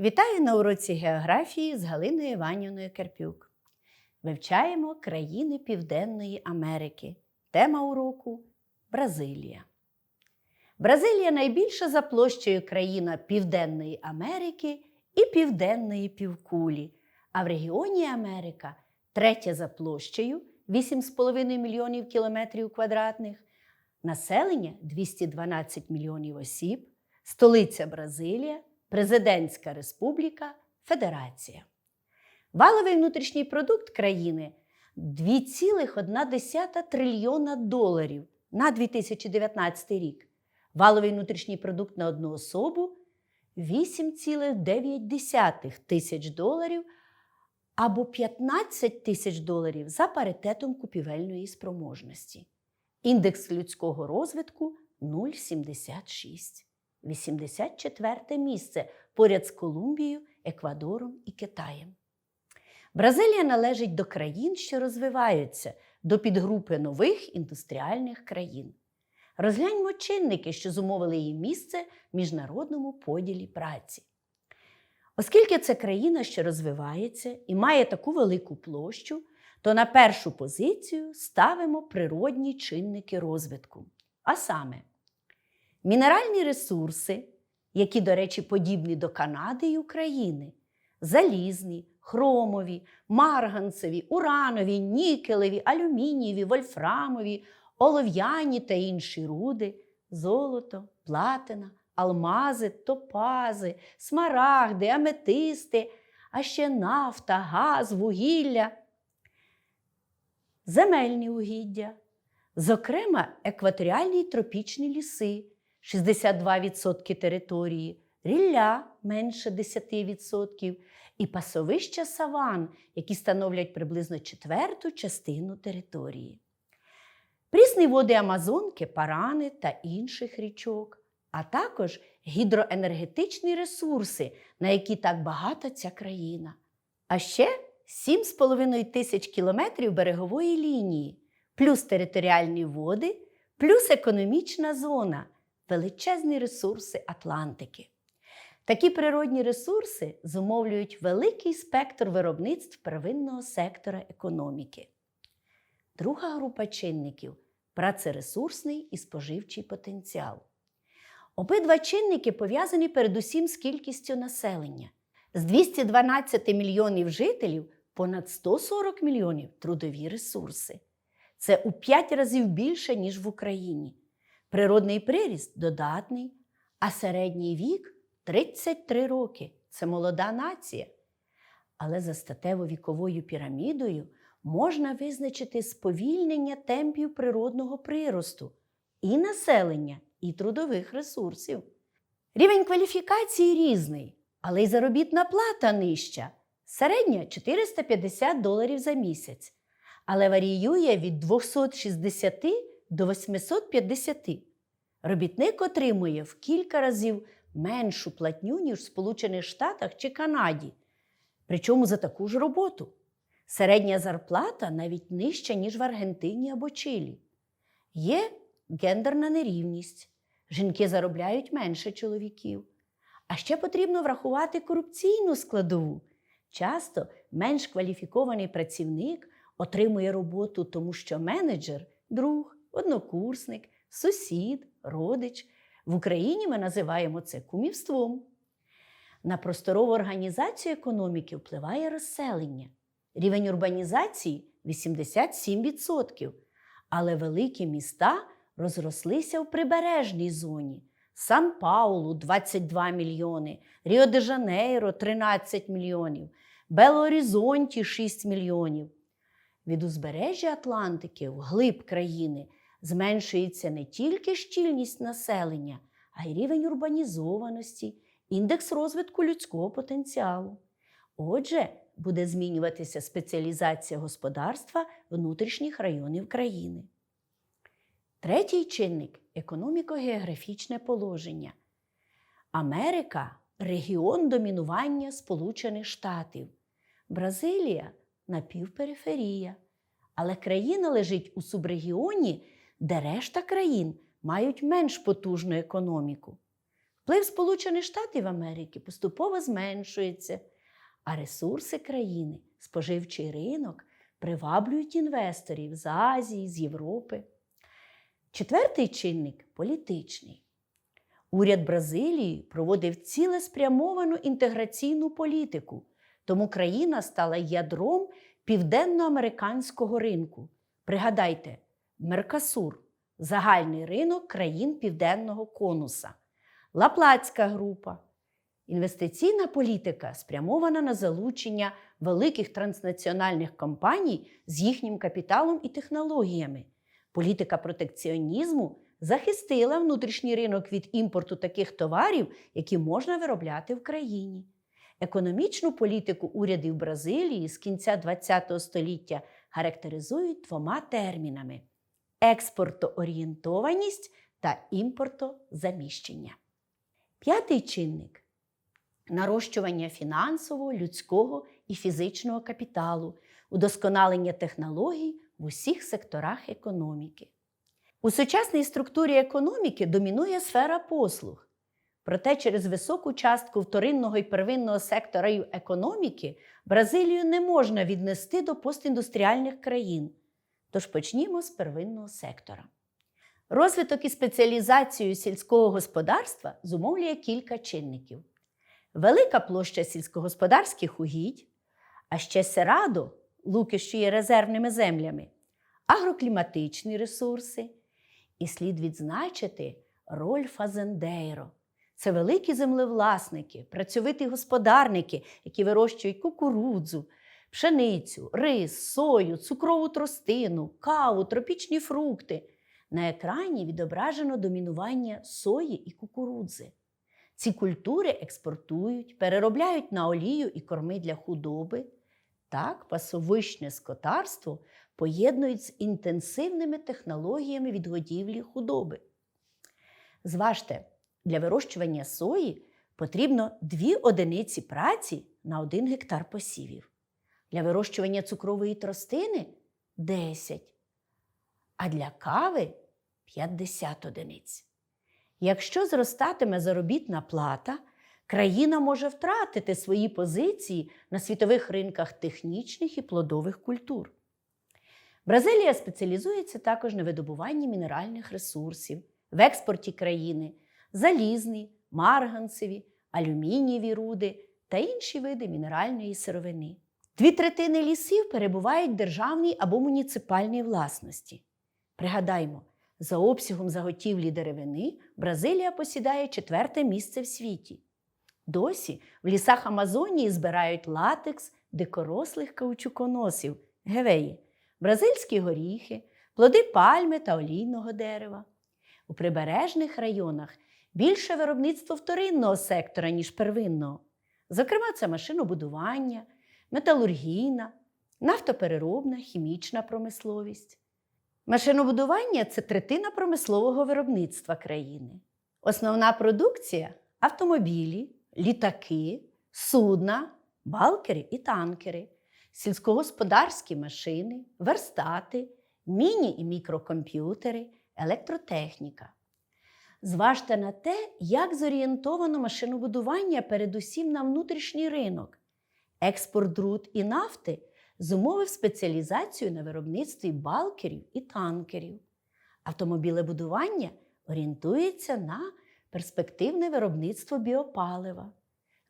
Вітаю на уроці географії з Галиною Іванівною Карпюк. Вивчаємо країни Південної Америки. Тема уроку Бразилія. Бразилія найбільша за площею країна Південної Америки і Південної півкулі, а в регіоні Америка третя за площею 8,5 мільйонів кілометрів квадратних, населення 212 мільйонів осіб, столиця Бразилія, Президентська Республіка, Федерація. Валовий внутрішній продукт країни 2,1 трильйона доларів на 2019 рік. Валовий внутрішній продукт на одну особу 8,9 тисяч доларів або 15 тисяч доларів за паритетом купівельної спроможності. Індекс людського розвитку 0,76. 84 місце поряд з Колумбією, Еквадором і Китаєм. Бразилія належить до країн, що розвиваються, до підгрупи нових індустріальних країн. Розгляньмо чинники, що зумовили її місце в міжнародному поділі праці. Оскільки це країна, що розвивається і має таку велику площу, то на першу позицію ставимо природні чинники розвитку. А саме, мінеральні ресурси, які, до речі, подібні до Канади і України, залізні, хромові, марганцеві, уранові, нікелеві, алюмінієві, вольфрамові, олов'яні та інші руди, золото, платина, алмази, топази, смарагди, аметисти, а ще нафта, газ, вугілля, земельні угіддя, зокрема, екваторіальні й тропічні ліси, 62% території, рілля менше 10%, і пасовища саван, які становлять приблизно четверту частину території. Прісні води Амазонки, Парани та інших річок, а також гідроенергетичні ресурси, на які так багата ця країна. А ще 7,5 тисяч кілометрів берегової лінії, плюс територіальні води, плюс економічна зона, величезні ресурси Атлантики. Такі природні ресурси зумовлюють великий спектр виробництв первинного сектора економіки. Друга група чинників працересурсний і споживчий потенціал. Обидва чинники пов'язані передусім з кількістю населення. З 212 мільйонів жителів понад 140 мільйонів трудові ресурси. Це у 5 разів більше, ніж в Україні. Природний приріст додатний, а середній вік 33 роки. Це молода нація. Але за статево-віковою пірамідою можна визначити сповільнення темпів природного приросту і населення, і трудових ресурсів. Рівень кваліфікації різний, але й заробітна плата нижча. Середня 450 доларів за місяць, але варіює від 260 до 850. Робітник отримує в кілька разів меншу платню, ніж в Сполучених Штатах чи Канаді, причому за таку ж роботу. Середня зарплата навіть нижча, ніж в Аргентині або Чилі. Є гендерна нерівність. Жінки заробляють менше чоловіків. А ще потрібно врахувати корупційну складову. Часто менш кваліфікований працівник отримує роботу, тому що менеджер друг, однокурсник, сусід, родич. В Україні ми називаємо це кумівством. На просторову організацію економіки впливає розселення. Рівень урбанізації 87%. Але великі міста розрослися в прибережній зоні. Сан-Паулу 22 мільйони, Ріо-де-Жанейро 13 мільйонів, Бело-Орізонті 6 мільйонів. Від узбережжя Атлантики в глиб країни зменшується не тільки щільність населення, а й рівень урбанізованості, індекс розвитку людського потенціалу. Отже, буде змінюватися спеціалізація господарства внутрішніх районів країни. Третій чинник економіко-географічне положення. Америка регіон домінування Сполучених Штатів. Бразилія напівпериферія. Але країна лежить у субрегіоні, де решта країн мають менш потужну економіку. Вплив Сполучених Штатів Америки поступово зменшується, а ресурси країни, споживчий ринок приваблюють інвесторів з Азії, з Європи. Четвертий чинник політичний. Уряд Бразилії проводив цілеспрямовану інтеграційну політику, тому країна стала ядром південноамериканського ринку. Пригадайте, Меркасур загальний ринок країн Південного конуса, Лаплацька група. Інвестиційна політика спрямована на залучення великих транснаціональних компаній з їхнім капіталом і технологіями. Політика протекціонізму захистила внутрішній ринок від імпорту таких товарів, які можна виробляти в країні. Економічну політику урядів Бразилії з кінця ХХ століття характеризують двома термінами: експортоорієнтованість та імпортозаміщення. П'ятий чинник нарощування фінансового, людського і фізичного капіталу, удосконалення технологій в усіх секторах економіки. У сучасній структурі економіки домінує сфера послуг. Проте через високу частку вторинного і первинного секторів економіки Бразилію не можна віднести до постіндустріальних країн. Тож почнімо з первинного сектора. Розвиток і спеціалізацію сільського господарства зумовлює кілька чинників: велика площа сільськогосподарських угідь, а ще серадо, луки, що є резервними землями, агрокліматичні ресурси. І слід відзначити роль фазендейро. Це великі землевласники, працьовиті господарники, які вирощують кукурудзу, пшеницю, рис, сою, цукрову тростину, каву, тропічні фрукти. На екрані відображено домінування сої і кукурудзи. Ці культури експортують, переробляють на олію і корми для худоби. Так, пасовищне скотарство поєднують з інтенсивними технологіями відгодівлі худоби. Зважте, для вирощування сої потрібно 2 одиниці праці на 1 гектар посівів. Для вирощування цукрової тростини 10, а для кави 50 одиниць. Якщо зростатиме заробітна плата, країна може втратити свої позиції на світових ринках технічних і плодових культур. Бразилія спеціалізується також на видобуванні мінеральних ресурсів, в експорті країни, залізні, марганцеві, алюмінієві руди та інші види мінеральної сировини. Дві третини лісів перебувають в державній або муніципальній власності. Пригадаймо, за обсягом заготівлі деревини Бразилія посідає четверте місце в світі. Досі в лісах Амазонії збирають латекс дикорослих каучуконосів гевеї, бразильські горіхи, плоди пальми та олійного дерева. У прибережних районах більше виробництво вторинного сектора, ніж первинного. Зокрема, це машинобудування, металургійна, нафтопереробна, хімічна промисловість. Машинобудування це третина промислового виробництва країни. Основна продукція автомобілі, літаки, судна, балкери і танкери, сільськогосподарські машини, верстати, міні- і мікрокомп'ютери, електротехніка. Зважте на те, як зорієнтовано машинобудування передусім на внутрішній ринок. Експорт руд і нафти зумовив спеціалізацію на виробництві балкерів і танкерів. Автомобілебудування орієнтується на перспективне виробництво біопалива.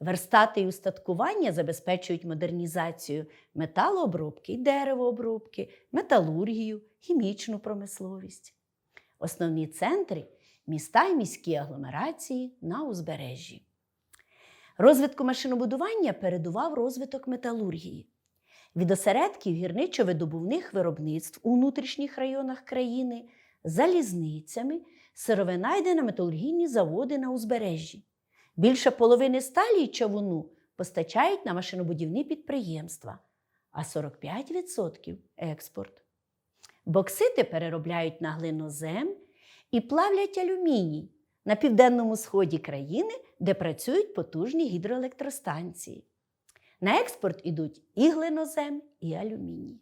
Верстати і устаткування забезпечують модернізацію металообробки деревообробки, металургію, хімічну промисловість. Основні центри міста і міські агломерації на узбережжі. Розвитку машинобудування передував розвиток металургії. Від осередків гірничо-видобувних виробництв у внутрішніх районах країни залізницями сировина йде на металургійні заводи на узбережжі. Більше половини сталі й човуну постачають на машинобудівні підприємства, а 45% експорт. Боксити переробляють на глинозем і плавлять алюміній на південному сході країни, де працюють потужні гідроелектростанції. На експорт ідуть і глинозем, і алюміній.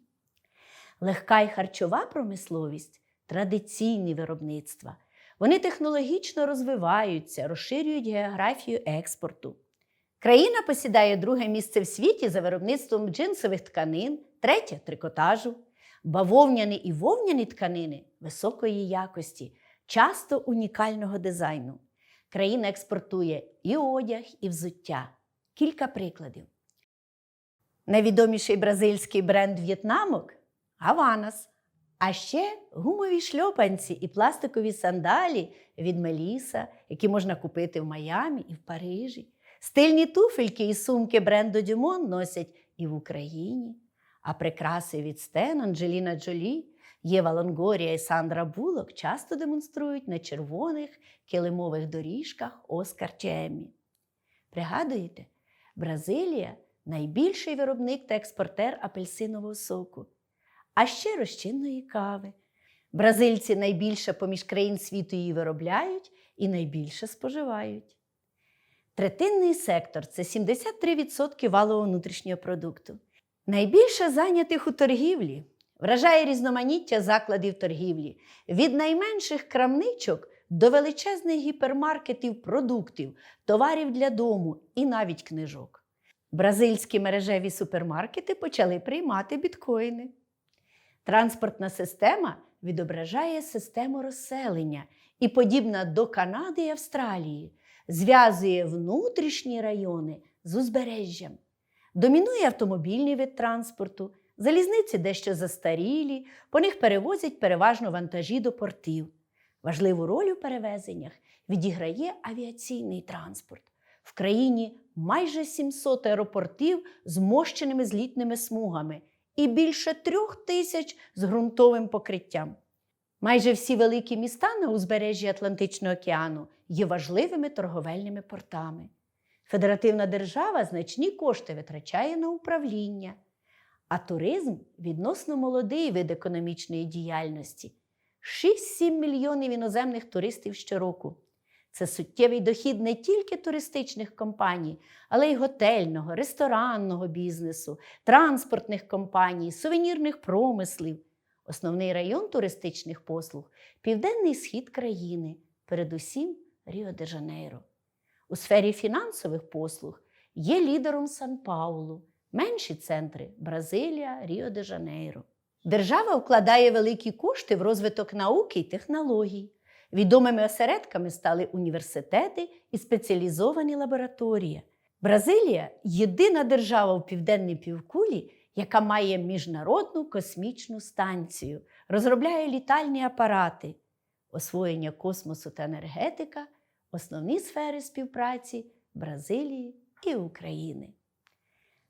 Легка і харчова промисловість традиційні виробництва. Вони технологічно розвиваються, розширюють географію експорту. Країна посідає друге місце в світі за виробництвом джинсових тканин, третє трикотажу. Бавовняні і вовняні тканини високої якості, часто унікального дизайну. Країна експортує і одяг, і взуття. Кілька прикладів. Найвідоміший бразильський бренд В'єтнамок Гаванас. А ще гумові шльопанці і пластикові сандалі від Меліса, які можна купити в Майамі і в Парижі. Стильні туфельки і сумки бренду Дюмон носять і в Україні. А прикраси від Стен, Анджеліна Джолі, Єва Лонгорія і Сандра Булок часто демонструють на червоних килимових доріжках Оскар чи. Пригадуєте, Бразилія найбільший виробник та експортер апельсинового соку, а ще розчинної кави. Бразильці найбільше поміж країн світу її виробляють і найбільше споживають. Третинний сектор це 73% валового внутрішнього продукту. Найбільше зайнятих у торгівлі вражає різноманіття закладів торгівлі від найменших крамничок до величезних гіпермаркетів продуктів, товарів для дому і навіть книжок. Бразильські мережеві супермаркети почали приймати біткоїни. Транспортна система відображає систему розселення і, подібна до Канади і Австралії, зв'язує внутрішні райони з узбережжям. Домінує автомобільний вид транспорту, залізниці дещо застарілі, по них перевозять переважно вантажі до портів. Важливу роль у перевезеннях відіграє авіаційний транспорт. В країні майже 700 аеропортів з мощеними злітними смугами і більше трьох тисяч з ґрунтовим покриттям. Майже всі великі міста на узбережжі Атлантичного океану є важливими торговельними портами. Федеративна держава значні кошти витрачає на управління, а туризм відносно молодий вид економічної діяльності 6-7 мільйонів іноземних туристів щороку. Це суттєвий дохід не тільки туристичних компаній, але й готельного, ресторанного бізнесу, транспортних компаній, сувенірних промислів. Основний район туристичних послуг південний схід країни, передусім Ріо-де-Жанейро. У сфері фінансових послуг є лідером Сан-Паулу, менші центри Бразилія, Ріо-де-Жанейро. Держава вкладає великі кошти в розвиток науки й технологій. Відомими осередками стали університети і спеціалізовані лабораторії. Бразилія єдина держава у південній півкулі, яка має міжнародну космічну станцію, розробляє літальні апарати, освоєння космосу та енергетика основні сфери співпраці Бразилії і України.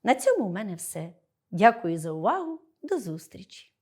На цьому в мене все. Дякую за увагу. До зустрічі!